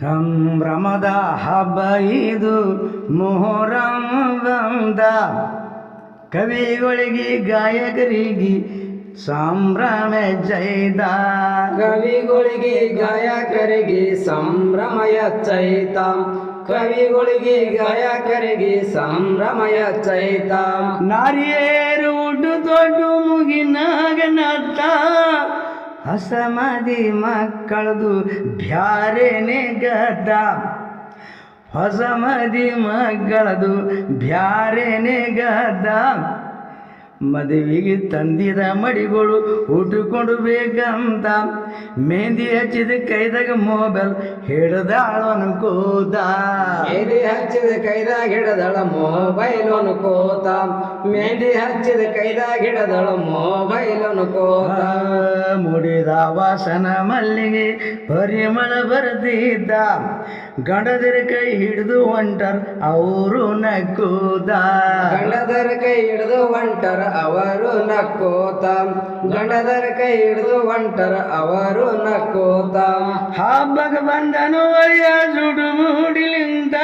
ಸಂಭ್ರಮದ ಹಬ್ಬ ಇದು. ಮೊಹರಂ ಬಂದ ಕವಿಗಳಿಗೆ ಗಾಯಕರಿಗೆ ಸಂಭ್ರಮ ಜೈದ ಕವಿಗಳಿಗೆ ಗಾಯಕರಿಗೆ ಸಂಭ್ರಮಯ ಚೈತ. ಕವಿಗಳಿಗೆ ಗಾಯಕರಿಗೆ ಸಂಭ್ರಮಯ ಚೈತ. ನಾರಿಯೇರು ಉಡು ದೊಡ್ಡ ಮುಗಿನಾಗ ನತ್ತ ಹಸಮದಿ ಮಕ್ಕಳದು ಬ್ಯಾರೆನೆ ಗದ್ದ. ಹೊಸಮದಿ ಮಕ್ಕಳದು ಬ್ಯಾರೆನೆ ಗದ್ದ. ಮದುವೆಗೆ ತಂದಿದ ಮಡಿಗಳು ಉಟ್ಕೊಂಡು ಬೇಕಂತ. ಮೆಹಂದಿ ಹಚ್ಚಿದ ಕೈದಾಗ ಮೊಬೈಲ್ ಹಿಡ್ದಾಳು ಕೂತ. ಮೆಹಂದಿ ಹಚ್ಚಿದ ಕೈದಾಗ ಹಿಡದಳ ಮೊಬೈಲ್ ಅನ್ಕೋತ ಮೆಹಂದಿ ಹಚ್ಚಿದ ಕೈದಾಗ ಹಿಡದಳ ಮೊಬೈಲ್ ಅನ್ಕೋತ ಮುಡಿದ ವಾಸನ ಮಲ್ಲಿಗೆ ಪರಿಮಳ ಬರ್ದಿದ್ದ. ಗಂಡದರ ಕೈ ಹಿಡಿದು ಹೊಂಟರ್ ಅವರು ನಕ್ಕೂದ. ಗಂಡದರ ಕೈ ಹಿಡಿದು ಹೊಂಟರ ಅವರು ನಕ್ಕೋತ. ಗಣದರ ಕೈ ಹಿಡಿದು ಒಂಟರ ಅವರು ನಕ್ಕೋತ. ಹಬ್ಬಗ ಬಂದನು ಅಯ್ಯ ಸುಡು ಮೂಡಿಲಿಂದ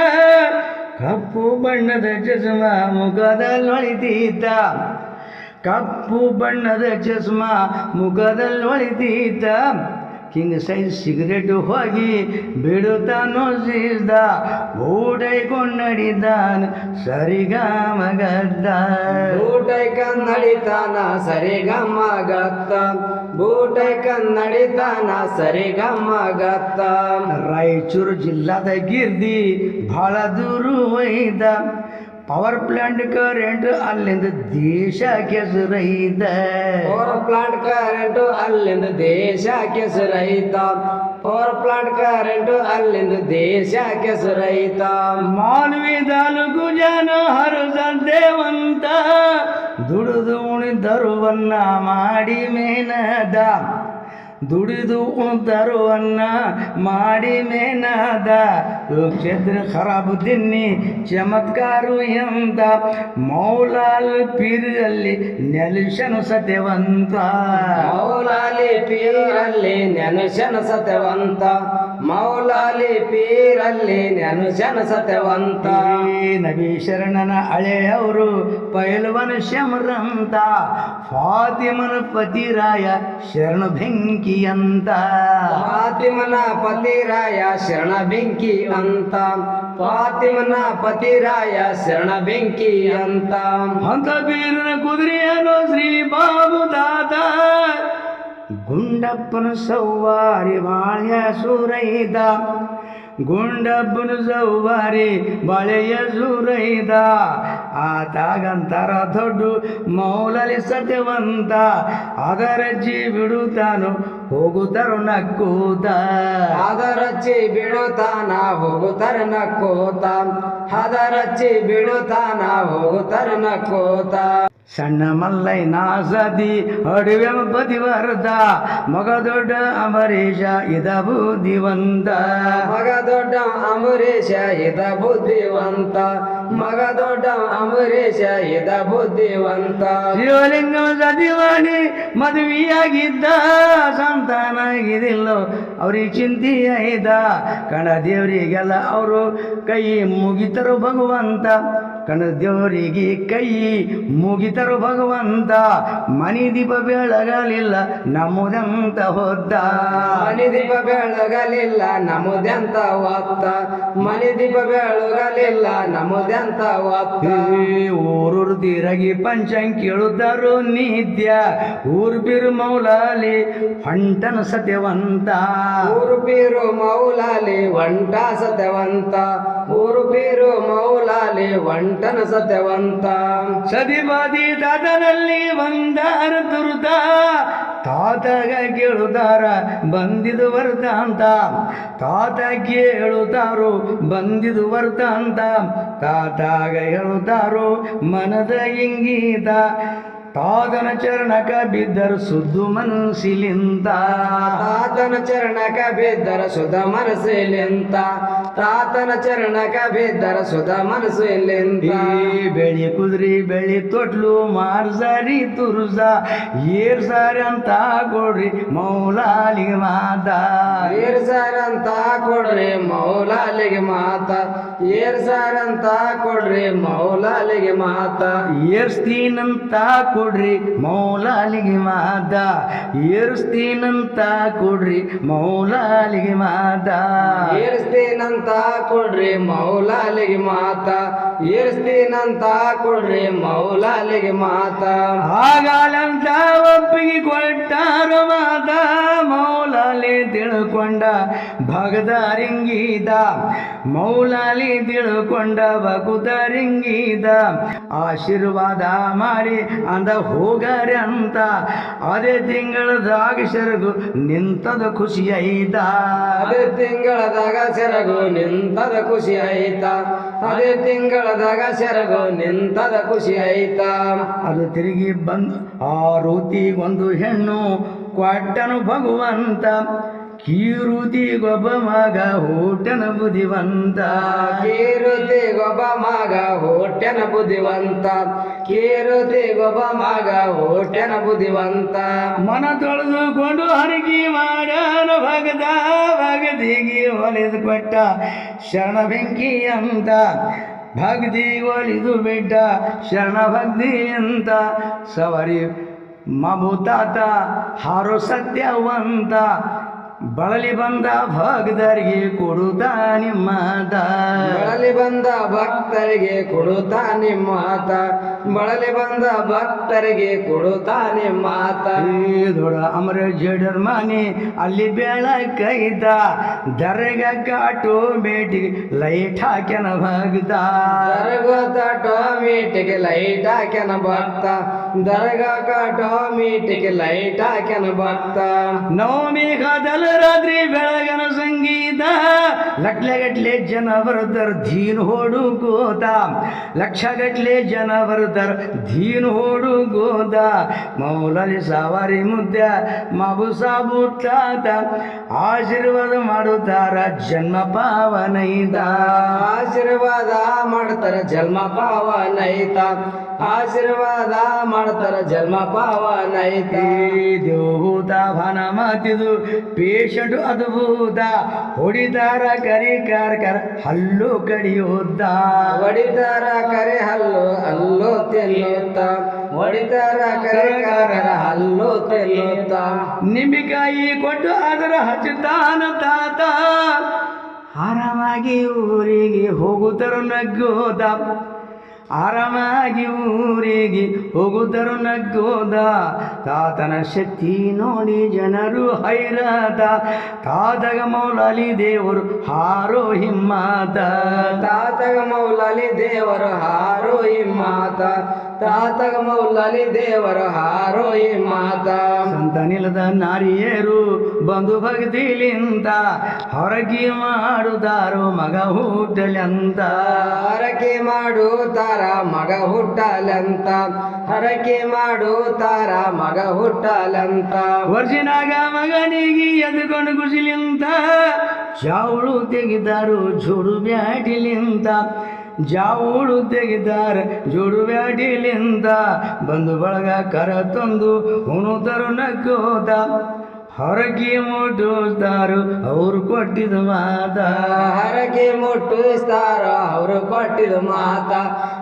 ಕಪ್ಪು ಬಣ್ಣದ ಚಸ್ಮ ಮುಖದಲ್ಲೊಳಿತೀತ ಕಪ್ಪು ಬಣ್ಣದ ಚಸ್ಮ ಮುಖದಲ್ಲೊಳಿತೀತ ಕಿಂಗ್ ಸೈಜ್ ಸಿಗರೇಟ್ ಹೋಗಿ ಬಿಡುತ್ತಾನೋ ಸೀಸ್ದ ಊಟೈಕೊಂಡು ನಡಿದಾನ ಸರಿಗಾಮಗದ್ದ. ಬೂಟೈ ಕನ್ನಡಿತಾನ ಬೂಟೈ ಕನ್ನಡಿತಾನ ಸರಿ ಗಮ್ಮ ಗತ್ತ ರಾಯಚೂರು ಜಿಲ್ಲಾದ ಗಿರ್ದಿ ಬಹಳ ದೂರ ಒಯ್ದ. ಪವರ್ ಪ್ಲಾಂಟ್ ಕರೆಂಟ್ ಅಲ್ಲಿಂದ ದೇಶ ಕೆಸರೈದ. ಪವರ್ ಪ್ಲಾಂಟ್ ಕರೆಂಟ್ ಅಲ್ಲಿಂದ ದೇಶ ಕೆಸರೈತ. ಪವರ್ ಪ್ಲಾಂಟ್ ಕರೆಂಟ್ ಅಲ್ಲಿಂದ ದೇಶ ಕೆಸರೈತ. ಮಾನವಿ ತಾಲೂಕು ಜನ ಹರಸಂತೇವಂತ ದುಡಿದು ಉಣಿದರುವನ್ನ ಮಾಡಿ ಮೇನದ. ದುಡಿದು ಉಣಿದರುವನ್ನ ಮಾಡಿ ಮೇನದ. ಕ್ಷೇತ್ರ ಖರಾಬು ದಿನ್ನಿ ಚಮತ್ಕಾರು ಎಂತ ಮೌಲಾಲ್ ಪೀರಲ್ಲಿ ನೆಲೆಸನು ಸತ್ಯವಂತ. ಮೌಲಾಲಿ ಪೀರಲ್ಲಿ ನೆನಶನ ಸತ್ಯವಂತ. ಮೌಲಾಲಿ ಪೀರಲ್ಲಿ ಜನ ಸತ್ಯವಂತ. ನಬಿ ಶರಣನ ಅಳೆಯವರು ಪೈಲ್ವನ ಶಮರಂತ ಫಾತಿಮನ ಪತಿರಾಯ ಶರಣ ಬೆಂಕಿ ಅಂತ ಫಾತಿಮನ ಪತಿರಾಯ ಶರಣ ಬೆಂಕಿ ಅಂತ ಫಾತಿಮನ ಪತಿರಾಯ ಶರಣ ಬೆಂಕಿ ಅಂತ ಅಂತ ಬೀರನ ಕುದುರೆಯನು ಶ್ರೀ ಬಾಬು ದಾದ ಗುಂಡಪ್ಪನ ಸೌವಾರಿ ಬಾಳೆಯ ಸೂರೈದ, ಗುಂಡಪ್ಪನ ಸೌವಾರಿ ಬಾಳೆಯ ಸೂರೈದ. ಆತಾಗಂತರ ದೊಡ್ಡ ಮೌಲಲಿ ಸತ್ಯವಂತ ಅದರಜ್ಜಿ ಬಿಡುತ್ತಾನು, ಹೋಗುತ್ತರು ನಕ್ಕೂತ. ಅದರಚ್ಚಿ ಬಿಡುತ್ತಾನ, ಹೋಗುತ್ತರ ನಕ್ಕೋತ. ಅದರಚ್ಚಿ ಬಿಡುತ್ತಾನ, ಹೋಗುತ್ತರ ನಕ್ಕೋತ. ಸಣ್ಣ ಮಲ್ಲೈ ನಾಸದಿ ಅಡುವೆ ಬದಿವರ್ದ ಮಗ ದೊಡ್ಡ ಅಮರೀಷ ಇದ ಬುದ್ಧಿವಂತ ಮಗ ದೊಡ್ಡ ಅಂಬರೀಷ ಇದ ಬುದ್ಧಿವಂತ ಮಗ ದೊಡ್ಡ ಅಂಬರೀಷ ಇದ ಬುದ್ಧಿವಂತ ಶಿವಲಿಂಗ ಸದಿವಾಣಿ ಮದುವೆಯಾಗಿದ್ದ. ಸಂತಾನ ಅವ್ರಿಗೆ ಚಿಂತೆ ಇದ ಕಣ ದೇವರಿಗೆಲ್ಲ ಅವರು ಕೈ ಮುಗಿತರು ಭಗವಂತ. ಕಣ ದೇವರಿಗೆ ಕೈ ಮುಗಿತರು ಭಗವಂತ ಮನಿ ದೀಪ ಬೆಳಗಲಿಲ್ಲ ನಮ್ಮದಂತ ಹೊದ್ದ ಮನಿ ದೀಪ ಬೆಳಗಲಿಲ್ಲ ನಮ್ಮದೆಂತ ಹೊತ್ತ? ಮನಿ ದೀಪ ಬೆಳಗಲಿಲ್ಲ ನಮ್ಮದೆಂತ ಹೊತ್ತ? ಊರೂರು ತಿರಗಿ ಪಂಚಂ ಕೇಳುದರು ನಿತ್ಯ ಊರು ಬಿರು ಮೌಲಾಲಿ ಹೊಂಟನ ಸತ್ಯವಂತ. ಊರು ಪೀರು ಮೌಲಾಲಿ ಒಂಟ ಸತ್ಯವಂತ. ಊರು ಬಿರು ಮೌಲಾಲಿ ಒಂಟನ ಸತ್ಯವಂತ ಸದಿಬಾದಿ ದಾದನಲ್ಲಿ ಬಂದಾರ ತುರುತ ತಾತಗ ಕೇಳುತ್ತಾರ ಬಂದಿದು ವರ್ತ ಅಂತ. ತಾತ ಕೇಳುತ್ತಾರೋ ಬಂದಿದು ವರ್ತ ಅಂತ. ತಾತಾಗ ಹೇಳುತ್ತಾರೋ ಮನದ ಇಂಗೀತ. ತಾತನ ಚರಣಕ ಬಿದ್ದರು ಸುದ್ದು ಮನಸ್ಸಿಲಿಂತ ತಾತನ ಚರಣಕ ಬಿದ್ದರ ಸುಧ ಮನಸ್ಸಿಲಿಂತ ತಾತನ ಚರಣಕ ಬಿದ್ದರ ಸುಧ ಮನಸ್ಸಿಲಿಂತ ಬೆಳಿ ಕುದ್ರಿ ಬೆಳಿ ತೊಟ್ಲು ಮಾರ್ಸರಿ ತುರುಸ ಏರ್ಸಾರಿ ಅಂತ ಕೊಡ್ರಿ ಮೌಲಾಲಿಗೆ ಮಾತ. ಅಂತ ಕೊಡ್ರಿ ಮೌಲಾಲಿಗೆ ಮಾತ. ಏರ್ ಅಂತ ಕೊಡ್ರಿ ಮೌಲಾಲಿಗೆ ಮಾತ. ಏರ್ಸ್ತೀನಂತ ಕೊಡ್ರಿ ಮೌಲಾಲಿಗೆ ಮಾದ. ಏರ್ಸ್ತೀನಂತ ಕೊಡ್ರಿ ಮೌಲಾಲಿಗೆ ಮಾದ. ಏರ್ಸ್ತೀನಂತ ಕೊಡ್ರಿ ಮೌಲಾಲಿಗೆ ಮಾತ. ಏರ್ಸ್ತೀನಂತ ಕೊಡ್ರಿ ಮೌಲಾಲಿಗೆ ಮಾತ. ಆಗಾಲಂತ ಒಪ್ಪಿಗೆ ಕೊಟ್ಟಾರ ಮಾತ ಮೌಲಾಲಿ ತಿಳ್ಕೊಂಡ ಭಗದರಿಂಗೀದ. ಮೌಲಾಲಿ ತಿಳ್ಕೊಂಡ ಭಗುದರಿಂಗೀದ. ಆಶೀರ್ವಾದ ಮಾಡಿ ಅಂದ ಹೋಗರೆ ಅಂತ ಅದೇ ತಿಂಗಳದಾಗ ಸೆರಗು ನಿಂತದ ಖುಷಿ ಐತ. ಅದೇ ತಿಂಗಳದಾಗ ಸೆರಗು ನಿಂತದ ಖುಷಿ ಐತ. ಅದೇ ತಿಂಗಳದಾಗ ಸೆರಗು ನಿಂತದ ಖುಷಿ ಐತ. ಅದು ತಿರುಗಿ ಬಂದು ಆ ರೂತಿಗೊಂದು ಹೆಣ್ಣು ಕೊಟ್ಟನು ಭಗವಂತ. ಕೀರುತಿ ಗೊಬ್ಬ ಮಗ ಹೋಟನ ಬುದ್ಧಿವಂತ ಕೀರುತಿ ಗೊಬ್ಬ ಮಗ ಹೋಟನ ಬುದ್ಧಿವಂತ ಕೀರುತಿ ಗೊಬ್ಬ ಮಗ ಹೋಟನ ಬುದ್ಧಿವಂತ ಮನ ತೊಳೆದುಕೊಂಡು ಹರಕಿ ಮಾಡ್ಯಾನ ಭಗದ ಭಗದಿಗೆ ಹೊಲಿದು ಕೊಟ್ಟ ಶರಣ ಬೆಂಕಿ ಅಂತ ಭಕ್ತಿ ಒಲಿದು ಬಿಟ್ಟ. ಶರಣ ಭಕ್ತಿ ಅಂತ ಸವರಿ ಮಬುತಾತ ಹಾರೋ ಸತ್ಯವಂತ. ಬಳಲಿ ಬಂದ ಭಕ್ತರಿಗೆ ಕೊಡುತ್ತ ನಿಮ್ಮ ಬಳಲಿ ಬಂದ ಭಕ್ತರಿಗೆ ಕೊಡುತ್ತ ನಿಮ್ಮ ಬಳಲಿ ಬಂದ ಭಕ್ತರಿಗೆ ಕೊಡುತ್ತ ನಿಮ್ಮಾತ ಈ ದೊಡ ಅಮರ ಜಡರ್ ಮನೆ ಅಲ್ಲಿ ಬೆಳಕೈದ ಕಾಟು ಆಟೋಮೇಟಿಕ್ ಲೈಟ್ ಹಾಕ್ಯನ ಭಕ್ತ. ದರಗ ಆಟೋಮೇಟಿಗೆ ಲೈಟ್ ಹಾಕ್ಯನ ಭಕ್ತ. ದರ್ಗಾಕ ಟೊಮೀಟಿಗೆ ಲೈಟ್ ಹಾಕ್ಯನ ಭಕ್ತ. ನವಮಿ ಕಾದಲ ರಾತ್ರಿ ಬೆಳಗನ ಸಂಗೀತ. ಲಕ್ಷಗಟ್ಲೆ ಜನ ಬರ್ತಾರ ಧೀನ್ ಹೋಡು ಗೋದ. ಲಕ್ಷಗಟ್ಲೆ ಜನ ಬರ್ತಾರ ಧೀನ್ ಹೋಡು ಗೋದ. ಮೌಲಲಿ ಸವಾರಿ ಮುದ್ದೆ ಮಬು ಸಾಬು ತಾತ ಆಶೀರ್ವಾದ ಮಾಡುತ್ತಾರ ಜನ್ಮ ಪಾವನೈದ. ಆಶೀರ್ವಾದ ಮಾಡ್ತಾರ ಜನ್ಮ ಪಾವನೈತ ಆಶೀರ್ವಾದ ಮಾಡ್ತಾರ ಜನ್ಮ ಪಾವನೈತಿ ದೇವಭೂತ ಭಾನ ಮಾತಿದು ಪೇಷಂಟ್ ಅದ್ಭುತ. ಹೊಡಿತಾರ ಕರಿ ಕಾರ್ಕರ ಹಲ್ಲು ಕಡಿಯುತ್ತ. ಹೊಡಿತಾರ ಕರೆ ಹಲ್ಲು ಹಲ್ಲು ತೆಲ್ಲುತ್ತ. ಹೊಡಿತಾರ ಕರೆ ಕರ ಹಲ್ಲು ತೆಲ್ಲುತ್ತ. ನಿಂಬಿಕಾಯಿ ಕೊಟ್ಟು ಅದರ ಹಚ್ಚುತ್ತಾನ ತಾತ. ಆರಾಮಾಗಿ ಊರಿಗೆ ಹೋಗುತ್ತರ ನಗ್ಗೋದ ಆರಾಮಾಗಿ ಊರಿಗೆ ಹೋಗುತ್ತರು ನಗ್ಗೋದ. ತಾತನ ಶಕ್ತಿ ನೋಡಿ ಜನರು ಹೈರಾದ. ತಾತಗ ಮೌಲಾಲಿ ದೇವರು ಹಾರೋ ಹಿಮ್ಮಾತ. ತಾತಗ ಮೌಲಲಿ ದೇವರು ಹಾರೋ ಈ ಮಾತ ದೇವರ ಹಾರೋಯಿ ದೇವರು ಹಾರೋ ಈ ಮಾತ. ಸಂತ ನಿಲದ ನಾರಿಯರು ಬಂದು ಭಕ್ತಿಲಿಂತ ಹೊರಗಿ ಮಾಡುತ್ತಾರೋ ಮಗ ಹುಟ್ಟಲಂತ. ಹರಕೆ ಮಾಡು ತಾರ ಮಗ ಹುಟ್ಟಲಂತ. ಹರಕೆ ಮಾಡು ತಾರ ಮಗ ಹುಟ್ಟಲಂತ. ವರ್ಜಿನಾಗ ಮಗನಿಗೆ ಎದ್ಕೊಂಡು ಕುಸಿಲಿಂತ ಜಾವಳು ತೆಗೆದಾರು ಜೋಡು ಬ್ಯಾಟಿಲಿಂತ. ಜಾವಳು ತೆಗಿದಾರ ಜೋಡು ಬ್ಯಾಟಿಲಿಂತ ಬಂದು ಬಳಗ ಕರ ತಂದು ಉಣುತರು ನಕ್ಕೋತ ಹೊರಗೆ ಮುಟ್ಟಿಸ್ತಾರು ಅವರು ಕೊಟ್ಟಿದ ಮಾತ. ಹರಕೆ ಮುಟ್ಟಿಸ್ತಾರ ಅವರು ಕೊಟ್ಟಿದ ಮಾತ.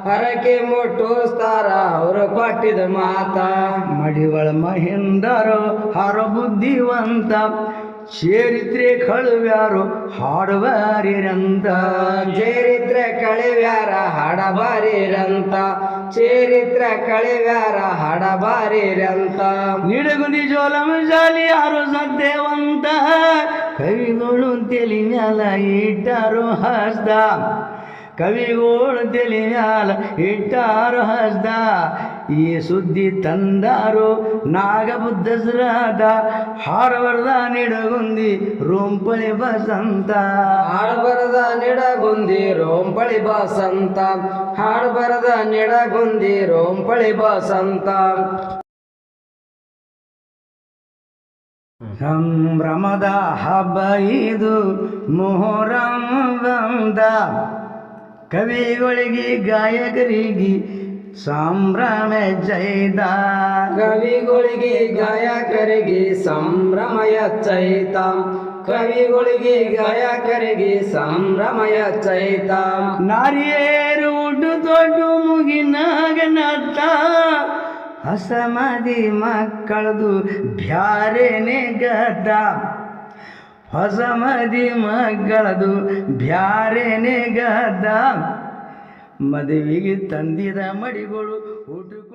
ಹರಕೆ ಮುಟ್ಟಿಸ್ತಾರ ಅವರು ಕೊಟ್ಟಿದ ಮಾತ. ಮಡಿವಳ ಮಹೇಂದರು ಹರ ಬುದ್ಧಿವಂತ. ಚರಿತ್ರೆ ಕಳುವ್ಯಾರು, ಹಾಡುವಾರಿರಂತ. ಚರಿತ್ರೆ ಕಳಿವ್ಯಾರ, ಹಾಡಬಾರಿರಂತ. ಚೇರಿದ್ರೆ ಕಳಿವ್ಯಾರ, ಹಾಡಬಾರಿರಂತ. ನಿಡಗು ನಿಜೋಲಮ ಜಾಲಿ ಯಾರು ಸದ್ದೇವಂತ ಕವಿಗಳು ತೆಲಿ ಮ್ಯಾಲ ಇಟ್ಟರು ಹಸ್ದ. ಕವಿಗಳು ತೆಲಿ ಮ್ಯಾಲ ಇಟ್ಟಾರು ಹಸ್ದ. ಈ ಸುದ್ದಿ ತಂದಾರು ನಾಗಬುದ್ಧಸ್ರಾದ ಹಾರವರದ ನಿಡಗುಂದಿ ರೋಂಪಳಿ ಬಸಂತ. ಹಾಡಬರದ ನಿಡಗುಂದಿ ರೋಂಪಳಿ ಬಸಂತ. ಹಾಡಬರದ ನಿಡಗುಂದಿ ರೋಂಪಳಿ ಬಸಂತ. ಸಂಭ್ರಮದ ಹಬ್ಬ ಇದು ಮೊಹರಂ ಬಂದ. ಕವಿಗಳಿಗೆ ಗಾಯಕರಿಗೆ ಸಂಭ್ರಮ ಜೈದ. ಕವಿಗಳಿಗೆ ಗಾಯಕರಿಗೆ ಸಂಭ್ರಮಯ ಚೈತ. ಕವಿಗಳಿಗೆ ಗಾಯಕರಿಗೆ ಸಂಭ್ರಮಯ ಚೈತ. ನಾರಿಯೇರು ಉಡು ದೊಡ್ಡ ಮುಗಿನಾಗನತ್ತ ಹಸಮದಿ ಮಕ್ಕಳದು ಬ್ಯಾರೇನೆ ಗದ್ದ ಹೊಸ ಮದಿ ಮಕ್ಕಳದು ಬ್ಯಾರೇನೆ ಗದ್ದ ಮದುವೆಗೆ ತಂದಿದ ಮಡಿಗಳು ಬೇಗ